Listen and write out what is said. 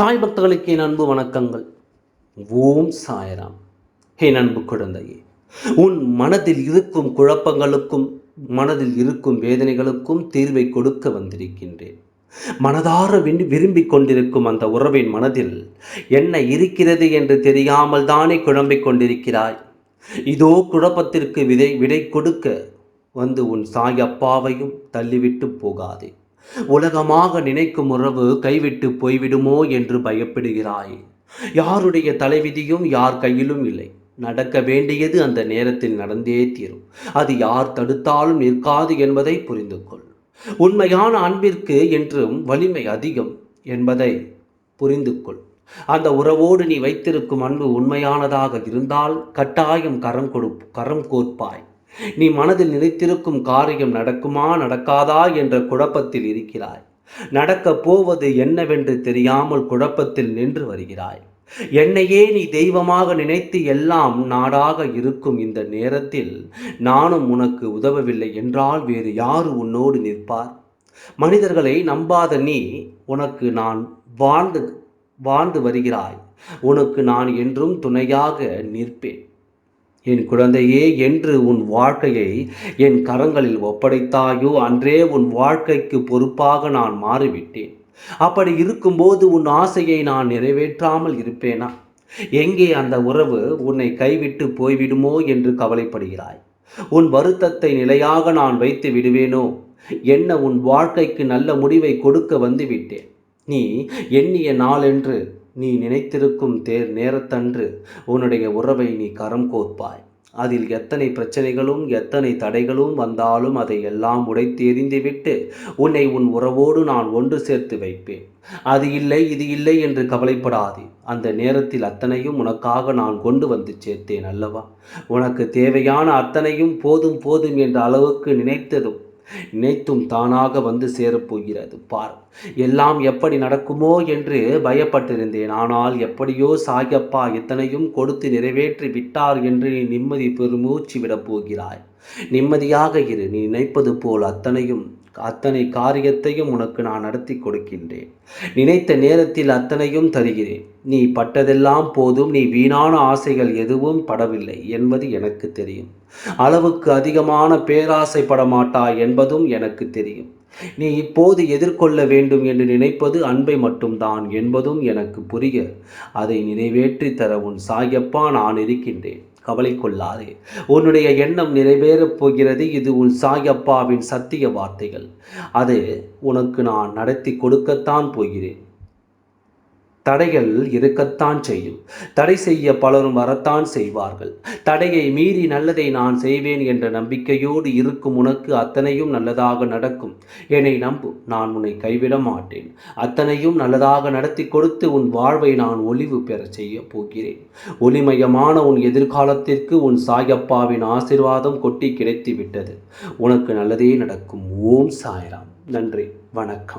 சாய் பக்தர்களுக்கு என் அன்பு வணக்கங்கள். ஓம் சாயராம். என் அன்பு குழந்தையே உன் மனதில் இருக்கும் குழப்பங்களுக்கும் மனதில் இருக்கும் வேதனைகளுக்கும் தீர்வை கொடுக்க வந்திருக்கின்றேன். மனதார வின் விரும்பிக் கொண்டிருக்கும் அந்த உறவின் மனதில் என்ன இருக்கிறது என்று தெரியாமல் தானே குழம்பிக் கொண்டிருக்கிறாய்? இதோ குழப்பத்திற்கு விதை விடை கொடுக்க வந்து உன் சாய் அப்பாவையும் தள்ளிவிட்டு போகாதே. உலகமாக நினைக்கும் உறவு கைவிட்டு போய்விடுமோ என்று பயப்படுகிறாய். யாருடைய தலைவிதியும் யார் கையிலும் இல்லை. நடக்க வேண்டியது அந்த நேரத்தில் நடந்தே தீரும். அது யார் தடுத்தாலும் நிற்காது என்பதை புரிந்து கொள் உண்மையான அன்பிற்கு என்றும் வலிமை அதிகம் என்பதை புரிந்து கொள் அந்த உறவோடு நீ வைத்திருக்கும் அன்பு உண்மையானதாக இருந்தால் கட்டாயம் கரம் கொடு கரம் கோர்ப்பாய். நீ மனதில் நினைத்திருக்கும் காரியம் நடக்குமா நடக்காதா என்ற குழப்பத்தில் இருக்கிறாய். நடக்கப் போவது என்னவென்று தெரியாமல் குழப்பத்தில் நின்று வருகிறாய். என்னையே நீ தெய்வமாக நினைத்து எல்லாம் நாடாக இருக்கும் இந்த நேரத்தில் நானும் உனக்கு உதவவில்லை என்றால் வேறு யாரு உன்னோடு நிற்பார்? மனிதர்களை நம்பாத நீ உனக்கு நான் வாழ்ந்து வாழ்ந்து வருகிறாய். உனக்கு நான் என்றும் துணையாக நிற்பேன். என் குழந்தையே என்று உன் வாழ்க்கையை என் கரங்களில் ஒப்படைத்தாயோ? அன்றே உன் வாழ்க்கைக்கு பொறுப்பாக நான் மாறிவிட்டேன். அப்படி இருக்கும்போது உன் ஆசையை நான் நிறைவேற்றாமல் இருப்பேனா? எங்கே அந்த உறவு உன்னை கைவிட்டு போய்விடுமோ என்று கவலைப்படுகிறாய்? உன் வருத்தத்தை நிலையாக நான் வைத்து விடுவேனோ? என்ன உன் வாழ்க்கைக்கு நல்ல முடிவை கொடுக்க வந்துவிட்டேன் நீ எண்ணிய நாளென்று நீ நினைத்திருக்கும் தேர் நேரத்தன்று உன்னுடைய உறவை நீ கரம் கோர்ப்பாய். அதில் எத்தனை பிரச்சனைகளும் எத்தனை தடைகளும் வந்தாலும் அதை எல்லாம் உடைத்து எறிந்துவிட்டு உன்னை உன் உறவோடு நான் ஒன்று சேர்த்து வைப்பேன். அது இல்லை இது இல்லை என்று கவலைப்படாதே. அந்த நேரத்தில் அத்தனையும் உனக்காக நான் கொண்டு வந்து சேர்த்தேன் அல்லவா? உனக்கு தேவையான அத்தனையும் போதும் போதும் என்ற அளவுக்கு நினைத்ததும் நினைத்தும் தானாக வந்து சேரப்போகிறது. பார் எல்லாம் எப்படி நடக்குமோ என்று பயப்பட்டிருந்தேன். ஆனால் எப்படியோ சாயப்பா எத்தனையும் கொடுத்து நிறைவேற்றி விட்டார் என்று நீ நிம்மதி பெருமூச்சு விடப் போகிறாய். நிம்மதியாக இரு நீ நினைப்பது போல் அத்தனையும் அத்தனை காரியத்தையும் உனக்கு நான் நடத்தி கொடுக்கின்றேன். நினைத்த நேரத்தில் அத்தனையும் தருகிறேன். நீ பட்டதெல்லாம் போதும். நீ வீணான ஆசைகள் எதுவும் படவில்லை என்பது எனக்கு தெரியும். அளவுக்கு அதிகமான பேராசை படமாட்டாய் என்பதும் எனக்கு தெரியும். நீ இப்போது எதிர்கொள்ள வேண்டும் என்று நினைப்பது அன்பை மட்டும்தான் என்பதும் எனக்கு புரிய. அதை நிறைவேற்றி தர உன் சாயப்பா நான் இருக்கின்றேன். கவலை கொள்ளாதே உன்னுடைய எண்ணம் நிறைவேறப் போகிறது. இது உன் சாயப்பாவின் சத்திய வார்த்தைகள். அது உனக்கு நான் நடத்தி கொடுக்கத்தான் போகிறேன். தடைகள் இருக்கத்தான் செய்யும். தடை செய்ய பலரும் வரத்தான் செய்வார்கள். தடையை மீறி நல்லதை நான் செய்வேன் என்ற நம்பிக்கையோடு இருக்கும் உனக்கு அத்தனையும் நல்லதாக நடக்கும். என்னை நம்பு நான் உன்னை கைவிட மாட்டேன். அத்தனையும் நல்லதாக நடத்தி கொடுத்து உன் வாழ்வை நான் ஒளிவு பெற செய்ய போகிறேன். ஒளிமயமான உன் எதிர்காலத்திற்கு உன் சாயப்பாவின் ஆசிர்வாதம் கொட்டி கிடைத்து விட்டது. உனக்கு நல்லதே நடக்கும். ஓம் சாய்ராம். நன்றி. வணக்கம்.